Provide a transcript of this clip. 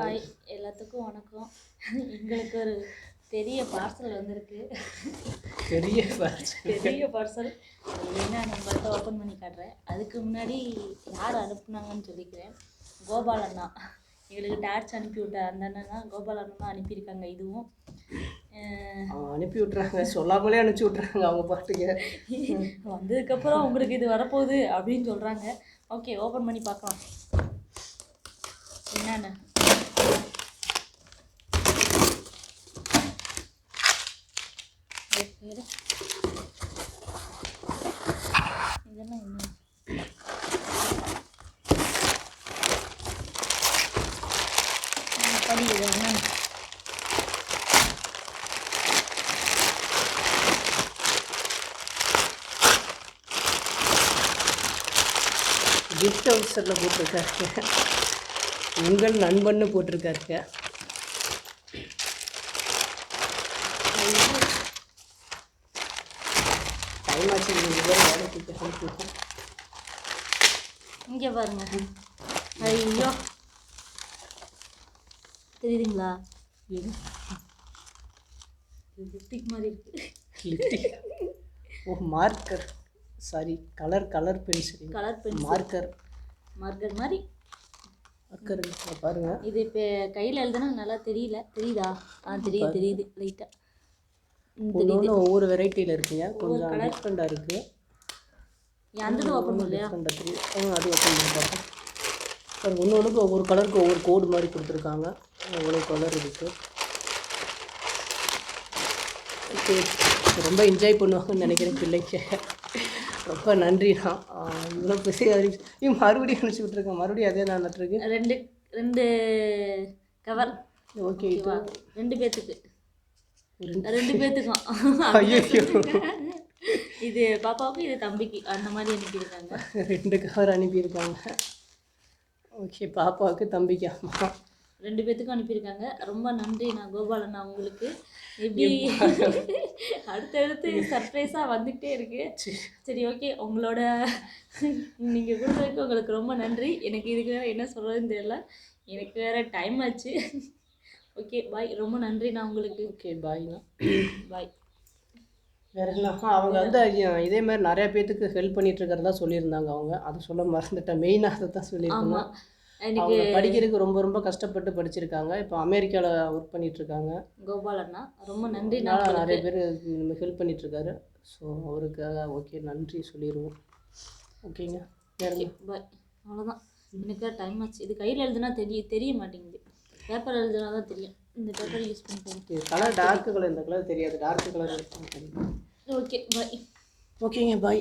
Hi எல்லாத்துக்கும் வணக்கம். எங்களுக்கு ஒரு பெரிய பார்சல் வந்திருக்கு. பெரிய பார்சல் பெரிய பார்சல் என்ன நம்மள்ட்ட ஓப்பன் பண்ணி காட்டுறேன். அதுக்கு முன்னாடி யார் அனுப்புனாங்கன்னு சொல்லிக்கிறேன். கோபால் அண்ணா. எங்களுக்கு டேட்ஸ் அனுப்பி விட்ட அந்த அண்ணன் தான் கோபால் அண்ணன் தான் அனுப்பியிருக்காங்க இதுவும். அனுப்பி விட்றாங்க சொல்லாமலே அனுப்பிச்சி விட்றாங்க அவங்க பாட்டுக்கு. வந்ததுக்கப்புறம் உங்களுக்கு இது வரப்போகுது அப்படின்னு சொல்கிறாங்க ஓகே ஓப்பன் பண்ணி பார்க்கலாம். என்னென்ன? இதெல்லாம் என்ன படி என்னன்னு கிஃப்ட் ஹவுசரில் போட்டிருக்காருங்க. உங்கள் நண்பன்னு போட்டிருக்காருங்க. இங்கே பாருங்க. ஐயோ. தெரியுதுங்களா? லிப்டிக் மாதிரி இருக்கு. Lipstick oh marker sorry colour colour pencil colour pencil marker marker மாதிரி. மார்க்கர் பாருங்க. இது இப்போ கையில் எழுதுனா நல்லா தெரியல. தெரியுதா? ஆ தெரியுது தெரியுது. லைட்டாக ஒன்று ஒவ்வொரு வெரைட்டியில் இருக்குங்க. கொஞ்சம் டிஃப்ரெண்ட்டாக இருக்குது அந்த ஓப்பன் இல்லையா ஆ அது ஓப்பன் பண்ணி பார்ப்போம் சார் ஒன்று ஒன்றுக்கு ஒவ்வொரு கலருக்கு ஒவ்வொரு கோடு மாதிரி கொடுத்துருக்காங்க. ஒவ்வொரு கலர் இருக்குது ஓகே. ரொம்ப என்ஜாய் பண்ணுவாங்கன்னு நினைக்கிறேன் பிள்ளைங்க. ரொம்ப நன்றிண்ணா இவ்வளோ பெரிய அறிவிச்சு மறுபடியும் அனுப்பிச்சி விட்ருக்கேன் மறுபடியும் அதே நான் நட்டுருக்கு ரெண்டு ரெண்டு கவர் ஓகே ரெண்டு பேர்த்துக்கு ரெண்டு- ரெண்டு பேர்த்துக்கும் ஐயோ இது பாப்பாவுக்கு இது தம்பிக்கு. அந்த மாதிரி அனுப்பியிருக்காங்க. ரெண்டு கவர் அனுப்பியிருக்காங்க. ஓகே பாப்பாவுக்கு தம்பிக்கு அம்மா. ரெண்டு பேர்த்துக்கும் அனுப்பியிருக்காங்க. ரொம்ப நன்றி நான் கோபாலண்ணா உங்களுக்கு. எப்படி அடுத்தடுத்து சர்ப்ரைஸாக வந்துக்கிட்டே இருக்கு. சரி. ஓகே உங்களோட நீங்கள் கொடுத்ததுக்கு உங்களுக்கு ரொம்ப நன்றி. எனக்கு இதுக்கு வேறு என்ன சொல்கிறதுன்னு தெரியல. எனக்கு வேறு டைம் ஆச்சு. ஓகே பாய் ரொம்ப நன்றி நான் உங்களுக்கு ஓகே பாய்ண்ணா பாய் வேற என்ன? அவங்க வந்து இதே மாதிரி நிறைய பேத்துக்கு ஹெல்ப் பண்ணிட்டு இருக்கிறதா சொல்லியிருந்தாங்க அவங்க. அதை சொல்ல மறந்துட்டேன். மெயினாக அதை தான் சொல்லியிருக்காங்க ஆமாம் எனக்கு அவங்க படிக்கிறதுக்கு ரொம்ப ரொம்ப கஷ்டப்பட்டு படிச்சிருக்காங்க. இப்போ அமெரிக்காவில் ஒர்க் பண்ணிட்டு இருக்காங்க கோபாலண்ணா ரொம்ப நன்றி நிறைய பேர் நம்ம ஹெல்ப் பண்ணிட்டு இருக்காரு ஸோ அவருக்காக ஓகே நன்றி சொல்லிடுவோம் ஓகேங்க? பாய் அவ்வளோதான் எனக்கு டைம் ஆச்சு. இது கையில் எழுதுனா தெரிய தெரிய மாட்டேங்குது. பேப்பர் எழுதுனா தான் தெரியும். இந்த பேப்பர் யூஸ் இது கலர் டார்க் கலர் இந்த கலர் தெரியாது. டார்க் கலர் ஓகே பாய் ஓகேங்க பாய்